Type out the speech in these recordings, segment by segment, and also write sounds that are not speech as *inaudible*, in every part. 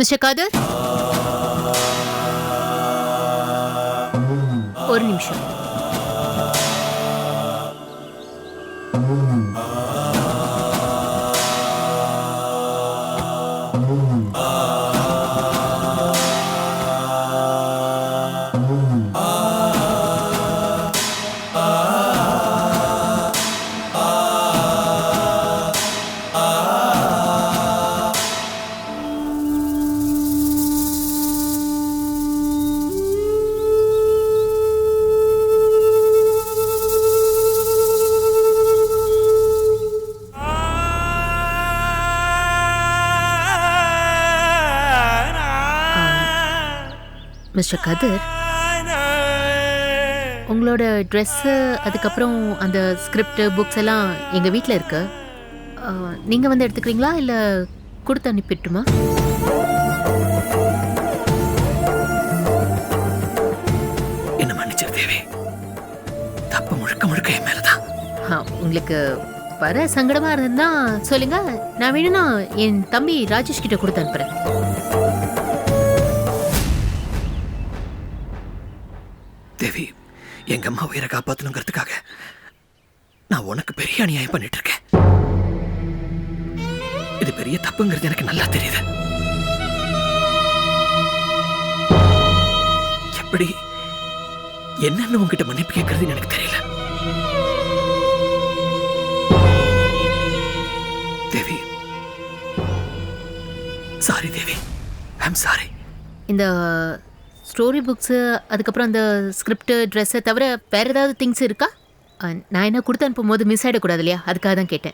Mister Kader? ஒரு நிமிஷம். Mister கதிர் உங்களோட ட்ரெஸ்ஸு அதுக்கப்புறம் அந்த ஸ்கிரிப்ட் புக்ஸ் எல்லாம் எங்கள் வீட்டில் இருக்கு. நீங்கள் வந்து எடுத்துக்கிறீங்களா? இல்லை கொடுத்து அனுப்பிட்டுமா என்ன மன்னிச்சிரு தேவி. தப்பு முழுக்க முழுக்க என் மேலதான். ஆ, உங்களுக்கு வர சங்கடமாக இருந்ததுன்னா சொல்லுங்க. நான் வேணும்னா என் தம்பி ராஜேஷ் கிட்ட கொடுத்து அனுப்புகிறேன் எங்க அம்மா உயிரை காப்பாத்தணுங்கிறதுக்காக நான் உனக்கு பெரிய அநியாயம் பண்ணிட்டு இருக்கேன் இது பெரிய தப்புங்கிறது எனக்கு நல்லா தெரியுது. எப்படி என்னன்னு உங்ககிட்ட மன்னிப்பு கேட்கறதுன்னு எனக்கு தெரியல. Devi. Sorry Devi. I'm sorry இந்த ஸ்டோரி புக்ஸு அதுக்கப்புறம் அந்த ஸ்கிரிப்ட் ட்ரெஸ்ஸை தவிர வேற ஏதாவது திங்ஸ் இருக்கா? நான் என்ன கொடுத்து அனுப்பும்போது மிஸ் ஆகிடக்கூடாது இல்லையா? அதுக்காக தான் கேட்டேன்.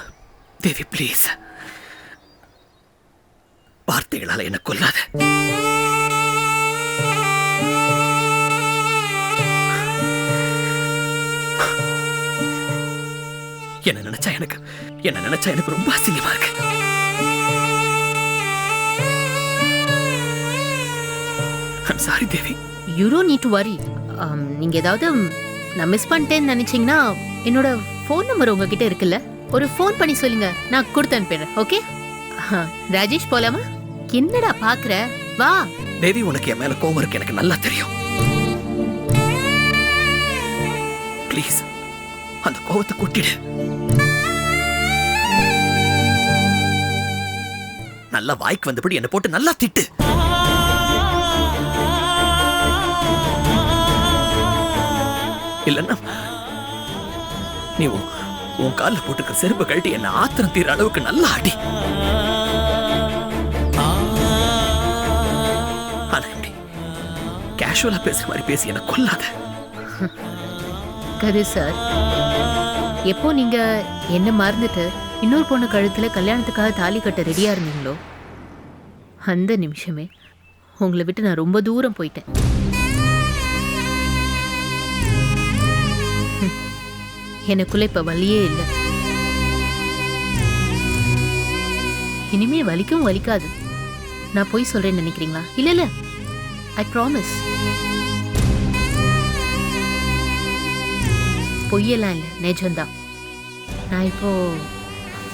*sighs* தேவி ப்ளீஸ் வார்த்தைகளால என்ன கொல்லாத. *sighs* என்ன நினைச்சா எனக்கு என்ன நினைச்சா எனக்கு ரொம்ப அசிங்கமா இருக்கு. Sorry Devi. You don't need to worry நீங்கள் ஏதாவது நான் மிஸ் பண்ணிட்டேன்னு நினச்சிங்கன்னா என்னோட ஃபோன் நம்பர் உங்ககிட்ட இருக்குல்ல? ஒரு ஃபோன் பண்ணி சொல்லுங்க. நான் கொடுத்து அனுப்பிடுறேன் ஓகே ராஜேஷ் போலாமா? என்னடா பார்க்குற வா. தேவி உனக்கு என் மேல கோவம் இருக்கு எனக்கு நல்லா தெரியும். ப்ளீஸ் அந்த கோவத்தை கொட்டிடு. நல்லா வாய்க்கு வந்தபடி என்ன போட்டு நல்லா திட்டு. இல்லைன்னா நீ உன் காலில் போட்டுக்க செருப்பு கழட்டி என்ன ஆத்திரம் தீர அளவுக்கு நல்லா ஆடி ஆனா கேஷுவலா பேசுற மாதிரி பேசி என்ன கொல்லாத. கரு சார் எப்போ நீங்க என்ன மறந்துட்டு இன்னொரு பொண்ணு கழுத்துல கல்யாணத்துக்காக தாலி கட்ட ரெடியா இருந்தீங்களோ? அந்த நிமிஷமே உங்களை விட்டு நான் ரொம்ப தூரம் போயிட்டேன். எனக்குள்ள இப்ப வலியே இல்லை. இனிமே வலிக்கும் வலிக்காது. நான் போய் சொல்றேன்னு நினைக்கிறீங்களா? இல்ல இல்ல. ஐ ப்ராமிஸ் பொய்யெல்லாம் இல்லை. நிஜம்தான். நான் இப்போ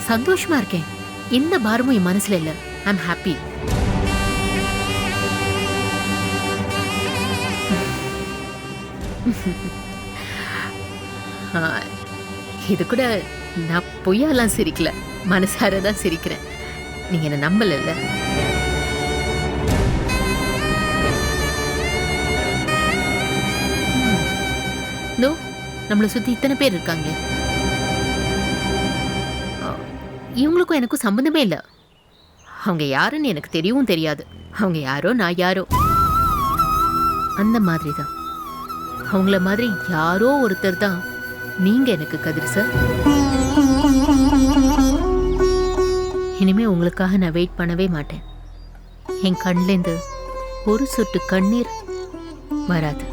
சந்தோஷமா இருக்கேன். எந்த பாரமும் என் மனசுல இல்லை. எம் ஹாப்பி இது கூட நான் பொய்யாலாம் சிரிக்கல. மனசார தான் சிரிக்கிறேன். நீங்க என்ன நம்பலல்ல? நோ நம்மளை சுத்தி இத்தனை பேர் இருக்காங்க. இவங்களுக்கும் எனக்கும் சம்பந்தமே இல்லை. அவங்க யாருன்னு எனக்கு தெரியவும் தெரியாது. அவங்க யாரோ நான் யாரோ. அந்த மாதிரி தான் அவங்கள மாதிரி யாரோ ஒருத்தர் தான் நீங்க எனக்கு கதிர் சார் இனிமே உங்களுக்காக நான் வெயிட் பண்ணவே மாட்டேன். என் கண்லேருந்து ஒரு சொட்டு கண்ணீர் வராது.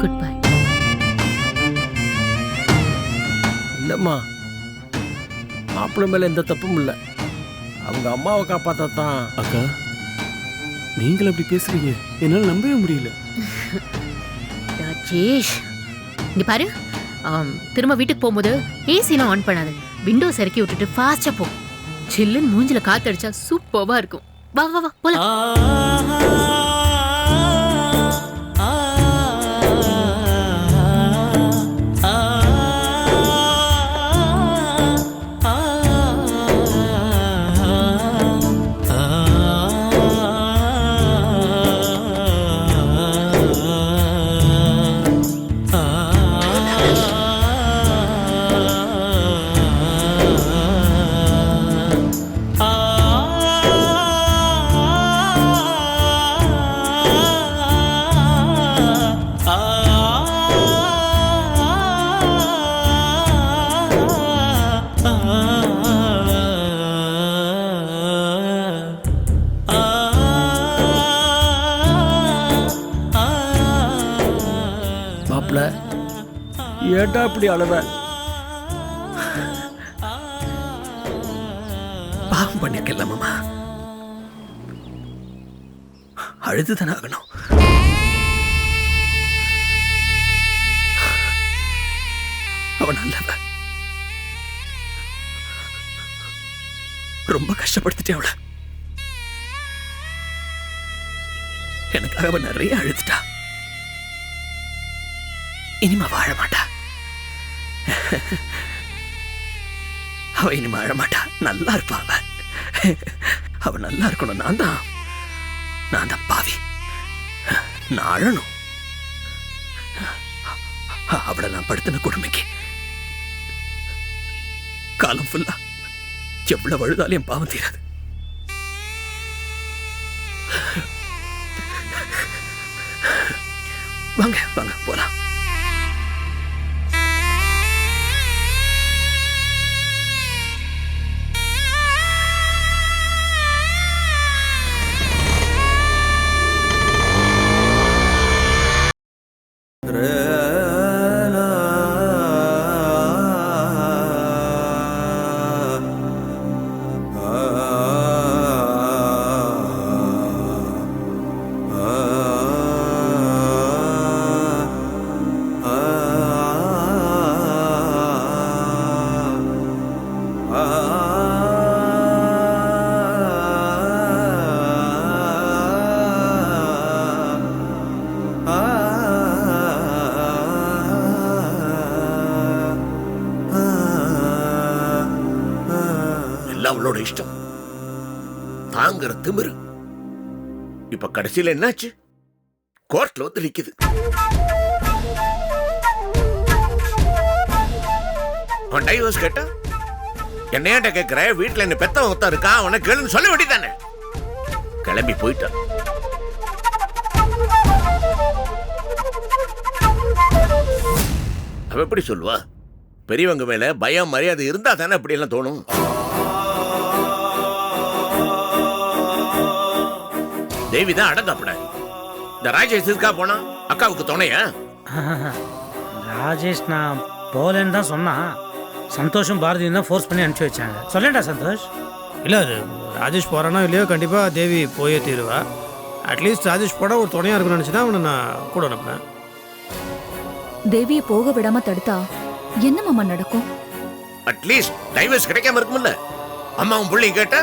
குட் பை இல்லைம்மா மாப்பிள்ளை மேலே எந்த தப்பும் இல்லை. அவங்க அம்மாவை காப்பாற்றா தான். அக்கா நீங்கள் அப்படி பேசுறீங்க. என்னால் நம்பவே முடியல. *laughs* ராஜேஷ் இங்க பாரு. திரும்ப வீட்டுக்கு போகும்போது ஏசிலாம் ஆன் பண்ணாது. விண்டோஸ் இறக்கி விட்டுட்டு ஃபாஸ்ட்டாக போ. சில்லுன்னு மூஞ்சில காத்தடிச்சா சூப்பர்வா இருக்கும். வா வா வா போலாம். ஏட்டா இப்படி அழுவ? பாவம் பண்ணிருக்கல மாமா. அழுதுதானே ஆகணும் அவன் நல்லவ ரொம்ப கஷ்டப்படுத்திட்டேன் அவள. எனக்காக அவன் நிறைய அழுதுட்டா. இனிமே வாழ மாட்டா. *laughs* அவ இனிமே அழமாட்டா. நல்லா இருப்பா *laughs* அவ. நல்லா இருக்கணும். நான் தான். நான் தான் பாவி. *laughs* நான் அழணும். அவளை நான் படுத்தின கொடுமைக்கு. காலம் ஃபுல்லா எவ்வளவு அழுதாலும் பாவம் தீராது. வாங்க வாங்க போலாம். உன்னோட இஷ்டம். தாங்குற திமிரு. இப்ப கடைசியில என்னாச்சு? கோர்ட்ல வந்து நிக்குது. அவன் டைவர்ஸ் கேட்டா? என்னையாட்ட கேட்கிற வீட்டில் என்ன பெத்தவன் ஒருத்தன் இருக்கா? அவனை கேளுன்னு சொல்ல வேண்டியதானே கிளம்பி போயிட்டான் அவ எப்படி சொல்லுவா? பெரியவங்க மேல பயம் மரியாதை இருந்தா தானே அப்படி எல்லாம் தோணும்? தேவி தான் அடங்காப்பட. இந்த ராஜேஷ் இருக்கா போனா அக்காவுக்கு துணையா? ராஜேஷ் நான் போகலன்னு தான் சொன்னான். சந்தோஷம் பாரதியும் தான் ஃபோர்ஸ் பண்ணி அனுப்பிச்சி வச்சாங்க. சொல்லேன்டா சந்தோஷ்? இல்லை அது ராஜேஷ் போகிறானோ இல்லையோ கண்டிப்பாக தேவி போயே தீருவா. அட்லீஸ்ட் ராஜேஷ் போட ஒரு துணையாக இருக்கும்னு நினச்சி தான் அவனை நான் கூட அனுப்புனேன். தேவியை போக விடாம தடுத்தா என்ன மாமா நடக்கும்? அட்லீஸ்ட் டைவர்ஸ் கிடைக்காம இருக்கும்ல. அம்மாவும் பிள்ளையும் கேட்டா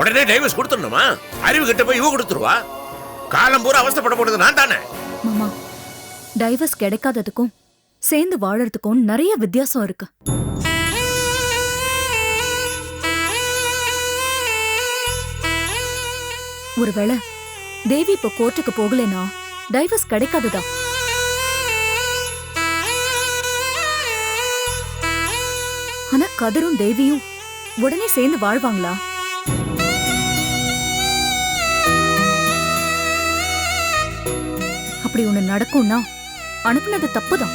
உடனே டைவர்ஸ் கொடுத்துடணுமா? அறிவு கிட்ட போய் இவ கொடுத்துருவா? காலம் பூரா அவஸ்தைப்பட போடுறது நான் தானே? மாமா டைவர்ஸ் கிடைக்காததுக்கும் சேர்ந்து வாழறதுக்கும் நிறைய வித்தியாசம் இருக்கு. ஒருவேளை தேவி இப்ப கோர்ட்டுக்கு போகலைனா டைவர்ஸ் கிடைக்காதுதான் ஆனா கதிரும் தேவியும் உடனே சேர்ந்து வாழ்வாங்களா? அப்படி ஒண்ணு நடக்கும்னா அனுப்புனது தப்புதான்.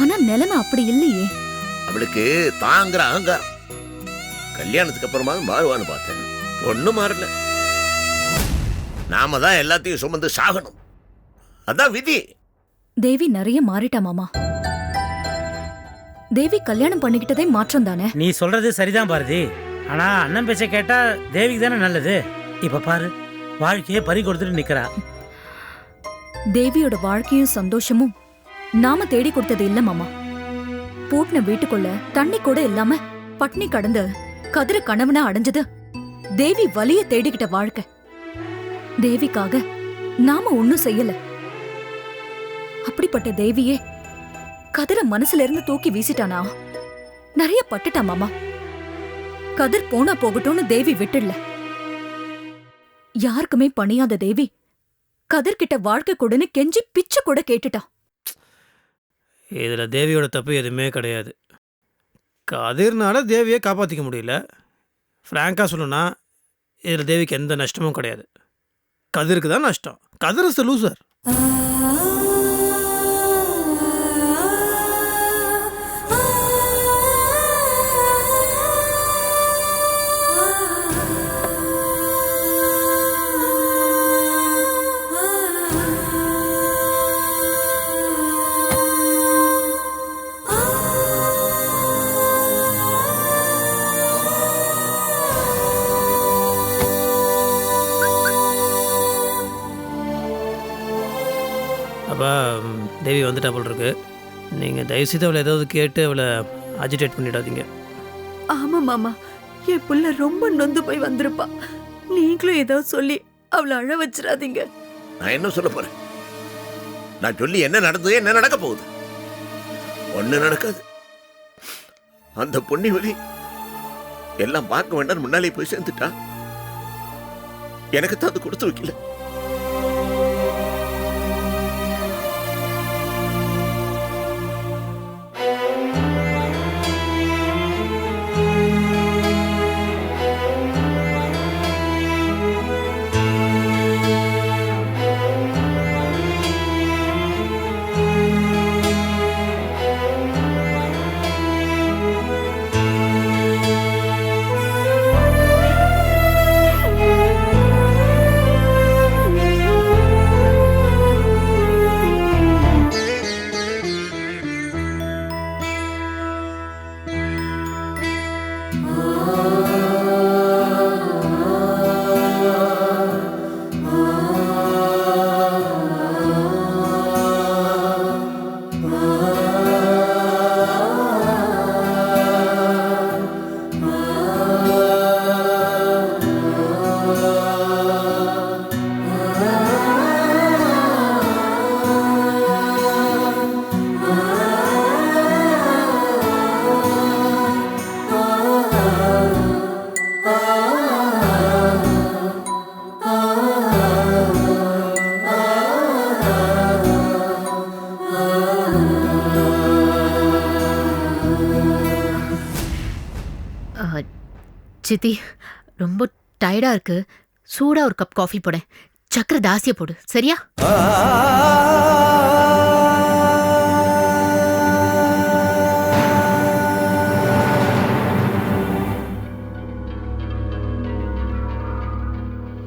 ஆனா நிலைமை அப்படி இல்லையே. அவளுக்கு தாங்குற அகங்காரம். கல்யாணத்துக்கு அப்புறமா மாறுவான்னு பார்த்தேன். ஒண்ணும் மாறல. நாம தான் எல்லாத்தையும் சுமந்து சாகணும். அதான் விதி. தேவி நிறைய மாறிட்டா மாமா. தேவி கல்யாணம் பண்ணிக்கிட்டதே மாற்றம் தானே? நீ சொல்றது சரிதான் பாரதி. ஆனா அண்ணன் பேச்ச கேட்டா தேவிக்கு தானே நல்லது? இப்ப பாரு. வாழ்க்கையை பறி கொடுத்துட்டு நிக்கிறா. தேவியோட வாழ்க்கையும் சந்தோஷமும் நாம தேடி கொடுத்தது இல்ல மாமா. பூட்டின வீட்டுக்குள்ள தண்ணி கூட இல்லாம பட்னி கடந்து கதிர கணவனா அடைஞ்சது தேவி வலிய தேடிக்கிட்ட வாழ்க்கை. தேவிக்காக நாம ஒண்ணும் செய்யல. அப்படிப்பட்ட தேவியே கதிர மனசுல இருந்து தூக்கி வீசிட்டானா? நிறைய பட்டுட்டா மாமா. கதிர் போனா போகட்டும்னு தேவி விட்டுடல. யாருக்குமே பணியாத தேவி. கதிர்கிட்ட வாழ்க்கை கொடுன்னு கெஞ்சி பிச்சை கூட கேட்டுட்டா. இதில் தேவியோட தப்பு எதுவுமே கிடையாது. கதிர்னால தேவியை காப்பாற்றிக்க முடியல. ஃப்ராங்காக சொல்லணும்னா இதில் தேவிக்கு எந்த நஷ்டமும் கிடையாது. கதிருக்கு தான் நஷ்டம். கதிர் இஸ் லூசர் தயவுசெய்து அவளை ஏதாவது கேட்டு அவளை அஜிடேட் பண்ணிடாதீங்க. ஆமா மாமா. என் புள்ள ரொம்ப நொந்து போய் வந்திருப்பா. நீங்களும் ஏதாவது சொல்லி அவளை அழ வச்சிடாதீங்க. நான் என்ன சொல்ல போறேன்? நான் சொல்லி என்ன நடந்தது என்ன நடக்க போகுது? ஒண்ணு நடக்காது. அந்த பொன்னி வழி எல்லாம் பார்க்க வேண்டாம் முன்னாலே போய் சேர்ந்துட்டா. எனக்கு தான் அது கொடுத்து வைக்கல. சித்தி ரொம்ப டயர்டா இருக்கு. சூடா ஒரு கப் காஃபி போட. சக்கரை தாசிய போடு. சரியா?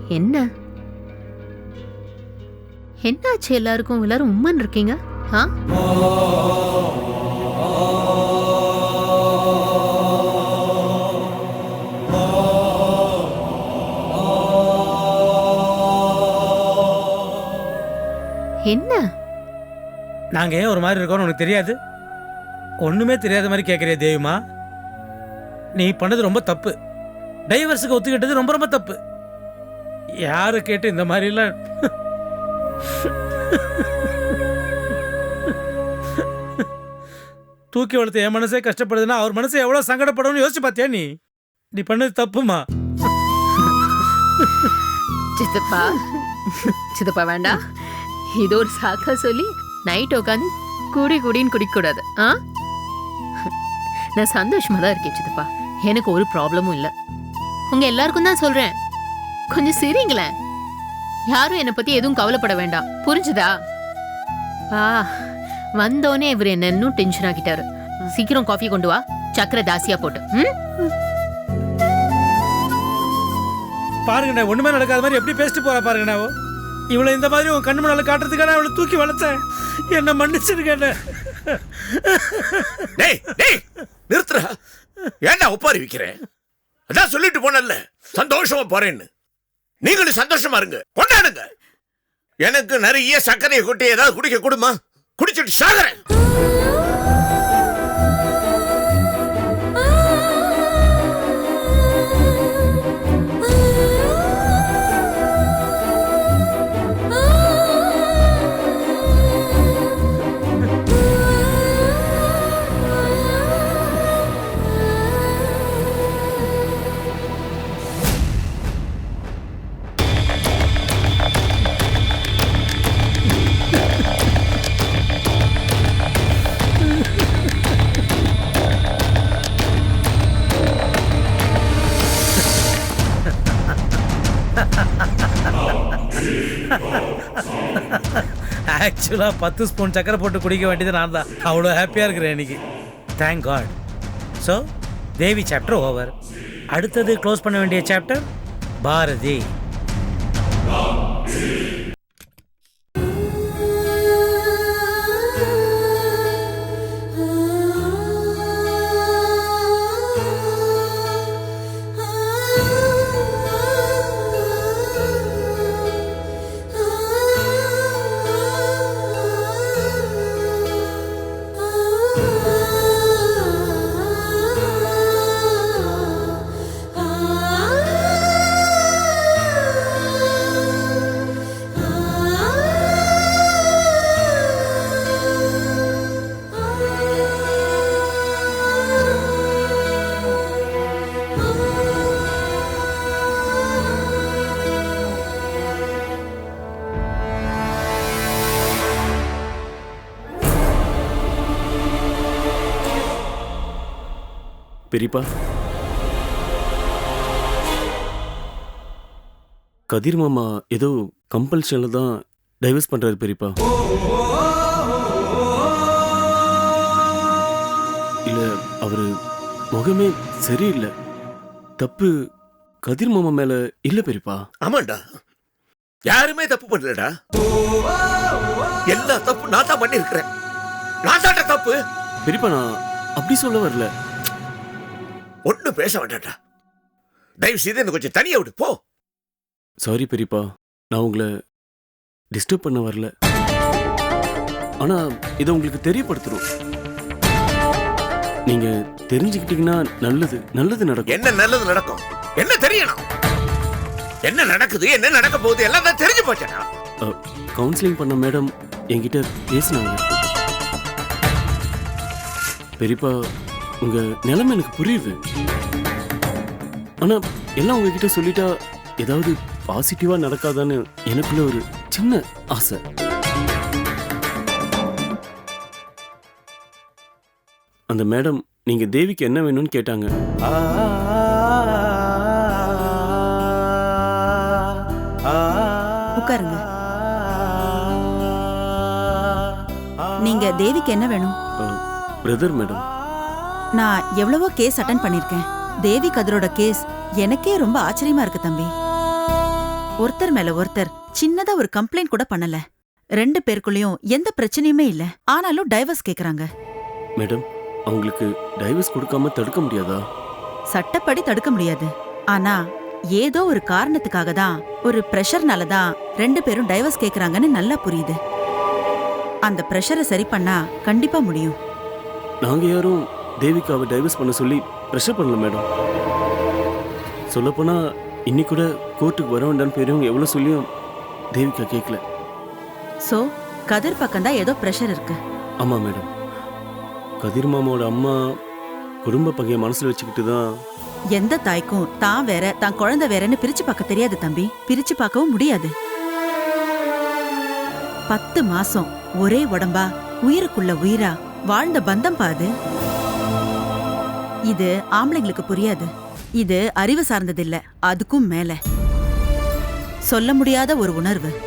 என்ன? என்னாச்சு எல்லாருக்கும்? எல்லாரும் உம்மன் இருக்கீங்க? ஆ? என்ன? நாங்கள் ஏன் ஒரு மாதிரி இருக்கோம்னு உனக்கு தெரியாது? ஒன்றுமே தெரியாத மாதிரி கேட்குறிய தேவிமா. நீ பண்ணது ரொம்ப தப்பு. டைவர்ஸுக்கு ஒத்துக்கிட்டது ரொம்ப ரொம்ப தப்பு. யாரு கேட்டு இந்த மாதிரிலாம்? தூக்கி வளர்த்து என் மனசே கஷ்டப்படுதுன்னா அவர் மனசு எவ்வளோ சங்கடப்படும்னு யோசிச்சு பார்த்தியா நீ? நீ பண்ணது தப்புமா? சித்தப்பா. சித்தப்பா வேண்டாம். இது ஒரு சாக்கா சொல்லி நைட் உட்காந்து குடி குடின்னு குடிக்கக்கூடாது ஆ? நான் சந்தோஷமாக தான் இருக்கேன் சித்தப்பா. எனக்கு ஒரு ப்ராப்ளமும் இல்லை. உங்கள் எல்லாருக்கும் தான் சொல்கிறேன் கொஞ்சம் சிரிங்களேன். யாரும் என்னை பற்றி எதுவும் கவலைப்பட வேண்டாம். புரிஞ்சுதா? ஆ வந்தோடனே இவர் என்ன இன்னும் டென்ஷன் ஆகிட்டாரு சீக்கிரம் காஃபி கொண்டு வா. சக்கரை தாசியா போட்டு ம்? பாருங்கண்ணா ஒண்ணுமே நடக்காத மாதிரி எப்படி பேசிட்டு போறா பாருங்கண்ணா இவளை இந்த மாதிரி உன் கண்ணு முன்னால் காட்டுறதுக்கான அவளை தூக்கி வளர்த்தேன். என்ன மன்னிச்சிருக்கேன் டேய் டேய் ஏன்டா ஒப்பாரி விற்கிறேன் அதான் சொல்லிட்டு போனல சந்தோஷமா போறேன்னு. நீங்களும் சந்தோஷமா இருங்க. கொண்டாடுங்க. எனக்கு நிறைய சர்க்கரையை கொட்டி ஏதாவது குடிக்க கொடுமா? குடிச்சிட்டு சாகுறேன். ஆக்சுவலாக பத்து ஸ்பூன் சக்கரை போட்டு குடிக்க வேண்டியது நான் தான் அவ்வளோ ஹாப்பியாக இருக்கிறேன் இன்னைக்கு. Thank God so Devi chapter over அடுத்தது க்ளோஸ் பண்ண வேண்டிய சாப்டர் பாரதி. பெரியப்பா கதிர் மாமா ஏதோ கம்பல்ஷனில் தான் டைவர்ஸ் பண்ணுறாரு பெரியப்பா இல்லை அவர் முகமே சரியில்லை. தப்பு கதிர் மாமா மேலே இல்லை பெரியப்பா ஆமாண்டா. யாருமே தப்பு பண்ணலடா. எல்லா தப்பு நான் தான் பண்ணிருக்கிறேன் நான் தான்டா தப்பு. பெரியப்பா நான் அப்படி சொல்ல வரல. ஒண்ணும் பேச வேண்டாம்டா. தயவு செய்து என்ன கொஞ்சம் தனியா விடு போ. சாரி பெரியப்பா. நான் உங்களை டிஸ்டர்ப் பண்ண வரல. ஆனால் இதை உங்களுக்கு தெரியப்படுத்தணும் நீங்க தெரிஞ்சுக்கிட்டீங்கன்னா நல்லது நல்லது நடக்கும். என்ன நல்லது நடக்கும்? என்ன தெரியணும்? என்ன நடக்குது? என்ன நடக்க போகுது? எல்லாம் தான் தெரிஞ்சு போச்சேடா. கவுன்சிலிங் பண்ண மேடம் என்கிட்ட பேசினாங்க. பெரியப்பா உங்க நிலைமை எனக்கு புரியுது. ஆனா எல்லாம் உங்ககிட்ட சொல்லிட்டா ஏதாவது பாசிட்டிவா நடக்காதான்னு எனக்குள்ள ஒரு சின்ன ஆசை. அந்த மேடம் நீங்க தேவிக்கு என்ன வேணும்னு கேட்டாங்க. உட்காருங்க. நீங்க தேவிக்கு என்ன வேணும்? பிரதர் மேடம் நான் எவ்வளவோ கேஸ் அட்டன் பண்ணிருக்கேன். தேவி கதிரோட கேஸ் எனக்கே ரொம்ப ஆச்சரியமா இருக்கு தம்பி. ஒருத்தர் மேல ஒருத்தர் சின்னதா ஒரு கம்ப்ளைண்ட் கூட பண்ணல. ரெண்டு பேருக்குள்ளயும் எந்த பிரச்சனையுமே இல்ல. ஆனாலும் டைவர்ஸ் கேக்குறாங்க. மேடம் அவங்களுக்கு டைவர்ஸ் கொடுக்காம தடுக்க முடியாதா? சட்டப்படி தடுக்க முடியாது. ஆனா ஏதோ ஒரு காரணத்துக்காக தான் ஒரு பிரஷர்னால தான் ரெண்டு பேரும் டைவர்ஸ் கேக்குறாங்கன்னு நல்லா புரியுது. அந்த பிரஷரை சரி பண்ணா கண்டிப்பா முடியும். நாங்க யாரும் தேவிகாவை டைவர்ஸ் பண்ண சொல்லி ப்ரெஷர் பண்ணல மேடம் சொல்லப்போனா இன்னைக்கு கூட கோர்ட்டுக்கு வர வேண்டாம்னு பெரியவங்க எவ்வளோ சொல்லியும் தேவிகா கேட்கல சோ கதிர் பக்கம் தான் ஏதோ பிரஷர் இருக்கு. ஆமா மேடம் கதிர் மாமாவோட அம்மா குடும்ப பகைய மனசுல வச்சுக்கிட்டு தான் எந்த தாய்க்கும் தான் வேற தான் குழந்தை வேறன்னு பிரிச்சு பார்க்க தெரியாது தம்பி. பிரிச்சு பார்க்கவும் முடியாது. பத்து மாசம் ஒரே உடம்பா உயிருக்குள்ள உயிரா வாழ்ந்த பந்தம் பாது இது ஆம்பளைங்களுக்கு புரியாது. இது அறிவு சார்ந்ததில்ல. அதுக்கும் மேல. சொல்ல முடியாத ஒரு உணர்வு.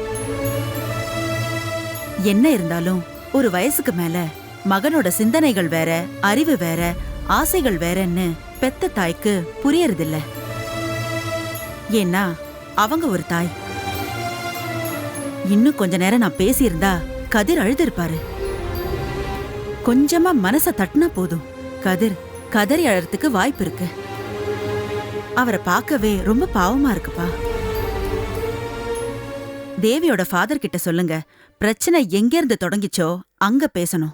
என்ன இருந்தாலும் ஒரு வயசுக்கு மேல மகனோட சிந்தனைகள் வேற அறிவு வேற ஆசைகள் வேறன்னு பெத்த தாய்க்கு புரியறதில்ல. ஏன்னா அவங்க ஒரு தாய். இன்னும் கொஞ்ச நேரம் நான் பேசியிருந்தா கதிர் அழுதிருப்பாரு கொஞ்சமா மனச தட்டினா போதும். கதிர் கதறி அழறதுக்கு வாய்ப்பு இருக்கு. அவரை பார்க்கவே ரொம்ப பாவமா இருக்குப்பா. தேவியோட ஃபாதர் கிட்ட சொல்லுங்க பிரச்சனை எங்க இருந்து தொடங்கிச்சோ அங்க பேசணும்.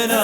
Da *laughs*